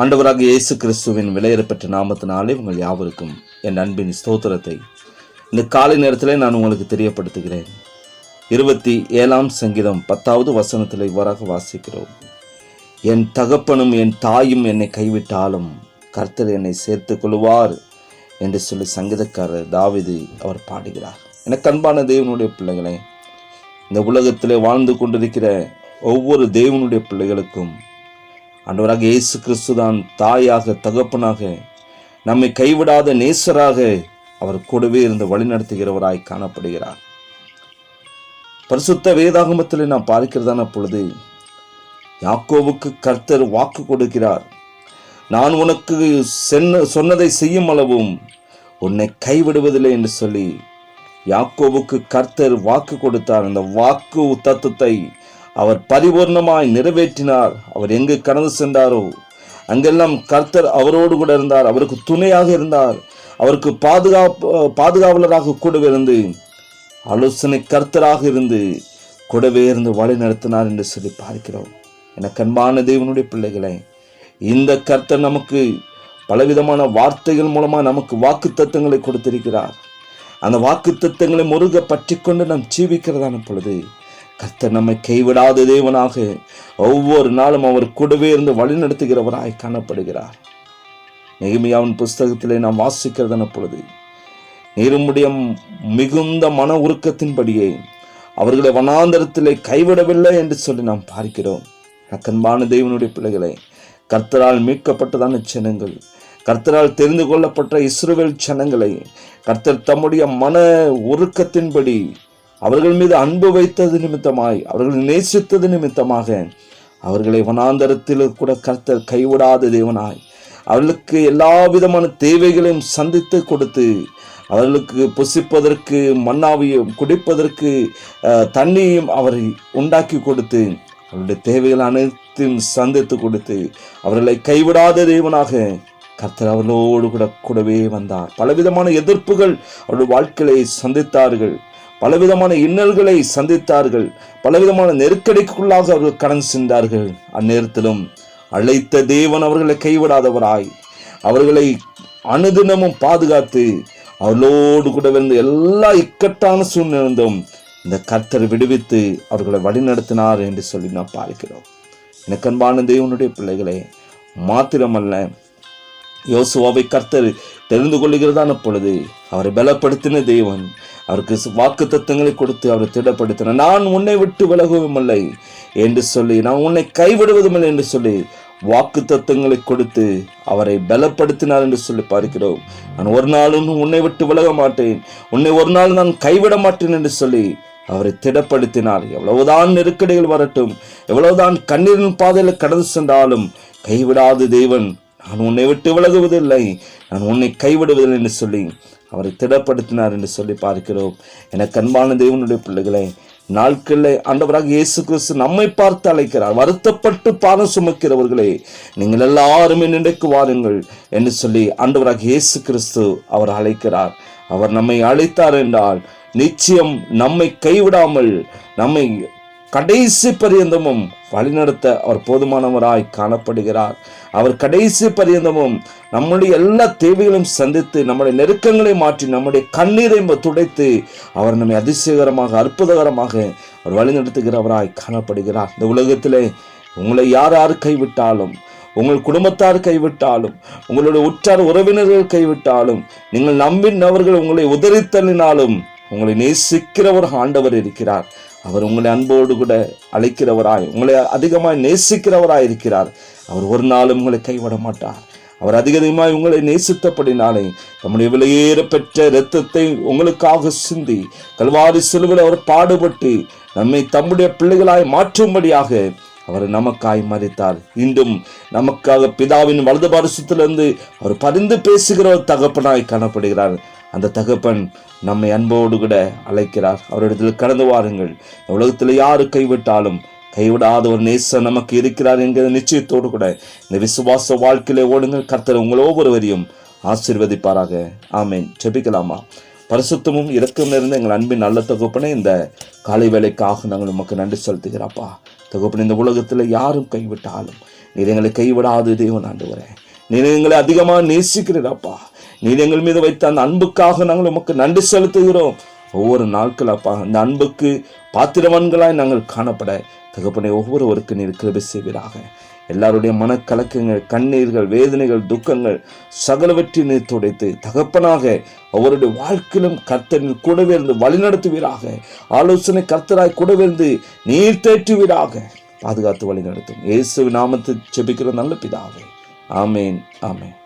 ஆண்டவராக இயேசு கிறிஸ்துவின் விலையேறப்பெற்ற நாமத்தினாலே உங்கள் யாவருக்கும் என் அன்பின் ஸ்தோத்திரத்தை. இந்த காலை நேரத்தில் நான் உங்களுக்கு தெரியப்படுத்துகிறேன். இருபத்தி ஏழாம் சங்கீதம் பத்தாவது வசனத்தில் இவ்வாறாக வாசிக்கிறோம். என் தகப்பனும் என் தாயும் என்னை கைவிட்டாலும் கர்த்தர் என்னை சேர்த்துக் கொள்வார் என்று சொல்லி சங்கீதக்காரர் தாவிது அவர் பாடுகிறார். எனக்கு அன்பான தேவனுடைய பிள்ளைகளை இந்த உலகத்திலே வாழ்ந்து கொண்டிருக்கிற ஒவ்வொரு தேவனுடைய பிள்ளைகளுக்கும் அன்றவராக இயேசு கிறிஸ்து தான் தாயாக தகப்பனாக நம்மை கைவிடாத நேசராக அவர் கூடவே இருந்து வழிநடத்துகிறவராய் காணப்படுகிறார். பரிசுத்த வேதாகமத்தில் நாம் பார்க்கிறதான பொழுது யாக்கோவுக்கு கர்த்தர் வாக்கு கொடுக்கிறார். நான் உனக்கு சென்ன சொன்னதை செய்யும் அளவும் உன்னை கைவிடுவதில்லை என்று சொல்லி யாக்கோவுக்கு கர்த்தர் வாக்கு கொடுத்தார். அந்த வாக்கு தத்துவத்தை அவர் பரிபூர்ணமாய் நிறைவேற்றினார். அவர் எங்கு கடந்து சென்றாரோ அங்கெல்லாம் கர்த்தர் அவரோடு கூட இருந்தார். அவருக்கு துணையாக இருந்தார். அவருக்கு பாதுகாப்பு பாதுகாவலராக கூடவே இருந்து ஆலோசனை கர்த்தராக இருந்து கூடவே இருந்து வழி நடத்தினார் என்று சொல்லி பார்க்கிறோம். என கண்பான தேவனுடைய பிள்ளைகளை இந்த கர்த்தர் நமக்கு பலவிதமான வார்த்தைகள் மூலமாக நமக்கு வாக்கு தத்துவங்களை கொடுத்திருக்கிறார். அந்த வாக்கு தத்துவங்களை முருக பற்றி கொண்டு நாம் ஜீவிக்கிறதான பொழுது கர்த்தர் நம்மை கைவிடாத தேவனாக ஒவ்வொரு நாளும் அவர் கூடவே இருந்து வழிநடத்துகிறவராய் காணப்படுகிறார். நெகிமியாவின் புஸ்தகத்திலே நாம் வாசிக்கிறதன பொழுது நீருமுடைய மிகுந்த மன உருக்கத்தின்படியே அவர்களை வனாந்தரத்திலே கைவிடவில்லை என்று சொல்லி நாம் பார்க்கிறோம். அக்கன்பான தேவனுடைய பிள்ளைகளை கர்த்தரால் மீட்கப்பட்டதான ஜனங்கள் கர்த்தரால் தெரிந்து கொள்ளப்பட்ட இஸ்ரோவேல் ஜனங்களை கர்த்தர் தம்முடைய மன உருக்கத்தின்படி அவர்கள் மீது அன்பு வைத்தது நிமித்தமாய் அவர்கள் நேசித்தது நிமித்தமாக அவர்களை வனாந்தரத்தில் கூட கர்த்தர் கைவிடாத தேவனாய் அவர்களுக்கு எல்லா விதமான தேவைகளையும் சந்தித்து கொடுத்து அவர்களுக்கு புசிப்பதற்கு மண்ணாவையும் குடிப்பதற்கு தண்ணியும் அவரை உண்டாக்கி கொடுத்து அவருடைய தேவைகள் அனைத்தையும் சந்தித்து கொடுத்து அவர்களை கைவிடாத தேவனாக கர்த்தர் அவர்களோடு கூட கூடவே வந்தார். பலவிதமான எதிர்ப்புகள் அவருடைய வாழ்க்கையை சந்தித்தார்கள். பலவிதமான இன்னல்களை சந்தித்தார்கள். பலவிதமான நெருக்கடிக்குள்ளாக அவர்கள் கடந்து சென்றார்கள் அந்நேரத்திலும் அழைத்த தேவன் அவர்களை கைவிடாதவராய் அவர்களை அனுதினமும் பாதுகாத்து அவர்களோடு கூட வந்து எல்லா இக்கட்டான சூழ்நிலைந்தும் இந்த கர்த்தர் விடுவித்து அவர்களை வழிநடத்தினார் என்று சொல்லி நாம் பார்க்கிறோம். எனக்கு அன்பான தேவனுடைய பிள்ளைகளே மாத்திரமல்ல யோசுவாவை கர்த்தர் தெரிந்து கொள்ளுகிறதான பொழுது அவரை பலப்படுத்தின தேவன் அவருக்கு வாக்கு தத்துவங்களை கொடுத்து அவரை திடப்படுத்தின நான் உன்னை விட்டு விலகவும் இல்லை என்று சொல்லி நான் உன்னை கைவிடுவதும் என்று சொல்லி வாக்கு தத்துவங்களை கொடுத்து அவரை பலப்படுத்தினார் என்று சொல்லி பார்க்கிறோம். நான் ஒரு நாளும் உன்னை விட்டு விலக மாட்டேன். உன்னை ஒரு நாள் நான் கைவிட மாட்டேன் என்று சொல்லி அவரை திடப்படுத்தினார். எவ்வளவுதான் நெருக்கடிகள் வரட்டும் எவ்வளவுதான் கண்ணீரின் பாதையில் கடந்து சென்றாலும் கைவிடாத தேவன் நான் உன்னை விட்டு விலகுவதில்லை. நான் உன்னை கைவிடுவதில்லை என்று சொல்லி அவரை திடப்படுத்தினார் என்று சொல்லி பார்க்கிறோம். எனக்கு அன்பான தேவனுடைய பிள்ளைகளே நாட்களில் ஆண்டவராக இயேசு கிறிஸ்து நம்மை பார்த்து அழைக்கிறார். வருத்தப்பட்டு பாரம் சுமக்கிறவர்களே நீங்கள் எல்லாருமே நினைக்கு வாருங்கள் என்று சொல்லி ஆண்டவராக இயேசு கிறிஸ்து அவர் அழைக்கிறார். அவர் நம்மை அழைத்தார் என்றால் நிச்சயம் நம்மை கைவிடாமல் நம்மை கடைசி பரியந்தமும் வழிநடத்த அவர் போதுமானவராய் காணப்படுகிறார். அவர் கடைசி பரியந்தமும் நம்முடைய எல்லா தேவைகளையும் சந்தித்து நம்முடைய நெருக்கங்களை மாற்றி நம்முடைய கண்ணீரை துடைத்து அவர் நம்மை அதிசயகரமாக அற்புதகரமாக அவர் வழிநடத்துகிறவராய் காணப்படுகிறார். இந்த உலகத்திலே உங்களை யார் யார் கைவிட்டாலும் உங்கள் குடும்பத்தார் கைவிட்டாலும் உங்களுடைய உற்றார் உறவினர்கள் கைவிட்டாலும் நீங்கள் நம்பினவர்கள் உங்களை உதறித்தள்ளினாலும் உங்களை நேசிக்கிற ஒரு ஆண்டவர் இருக்கிறார். அவர் உங்களை அன்போடு கூட அழைக்கிறவராய் உங்களை அதிகமாய் நேசிக்கிறவராய் இருக்கிறார். அவர் ஒரு நாளும் உங்களை கைவிட மாட்டார். அவர் அதிகமாய் உங்களை நேசித்தபடினாலே நம்முடைய விலையேற பெற்ற இரத்தத்தை உங்களுக்காக சிந்தி கல்வாரி சிலுவில் அவர் பாடுபட்டு நம்மை தம்முடைய பிள்ளைகளாய் மாற்றும்படியாக அவர் நமக்காய் மறித்தார். இன்றும் நமக்காக பிதாவின் வலது பரிசுத்திலிருந்து அவர் பரிந்து பேசுகிற ஒரு தகப்பனாய் காணப்படுகிறார். அந்த தகப்பன் நம்மை அன்போடு கூட அழைக்கிறார். அவரிடத்தில் கடந்து வாருங்கள். உலகத்தில் யாரு கைவிட்டாலும் கைவிடாத ஒரு நேசம் நமக்கு இருக்கிறார் என்கிற நிச்சயத்தோடு கூட இந்த விசுவாச வாழ்க்கையிலே ஓடுங்கள். கர்த்தர் உங்கள் ஒவ்வொருவரையும் ஆசீர்வதிப்பாராக. ஆமேன். செபிக்கலாமா பரிசுத்தமும் இறக்கம் இருந்து எங்கள் அன்பின் நல்ல தகுப்பனே இந்த காலை வேலைக்காக நாங்கள் உமக்கு நன்றி செலுத்துகிறாப்பா தகுப்பனே இந்த உலகத்தில் யாரும் கைவிட்டாலும் நீர் எங்களை கைவிடாது தேவன் வரேன் நீர் எங்களை அதிகமாக நேசிக்கிறீராப்பா நீர் எங்கள் மீது வைத்த அந்த அன்புக்காக நாங்கள் உமக்கு நன்றி செலுத்துகிறோம். ஒவ்வொரு நாட்கள் அப்பா அந்த அன்புக்கு பாத்திரவான்களாய் நாங்கள் காணப்பட. தகப்பனை ஒவ்வொருவருக்கு நீர் கிருபை செய்வீராக. எல்லாருடைய மனக்கலக்கங்கள் கண்ணீர்கள் வேதனைகள் துக்கங்கள் சகலவற்றை நீர் துடைத்து தகப்பனாக அவருடைய வாழ்க்கையிலும் கர்த்தனில் கூடவே இருந்து வழிநடத்துவீராக. ஆலோசனை கர்த்தராய் கூடவே இருந்து நீர் தேற்றுவீராக. பாதுகாத்து வழிநடத்தும். இயேசு நாமத்தை செபிக்கிற நல்ல பிதாவே. ஆமேன் ஆமேன்.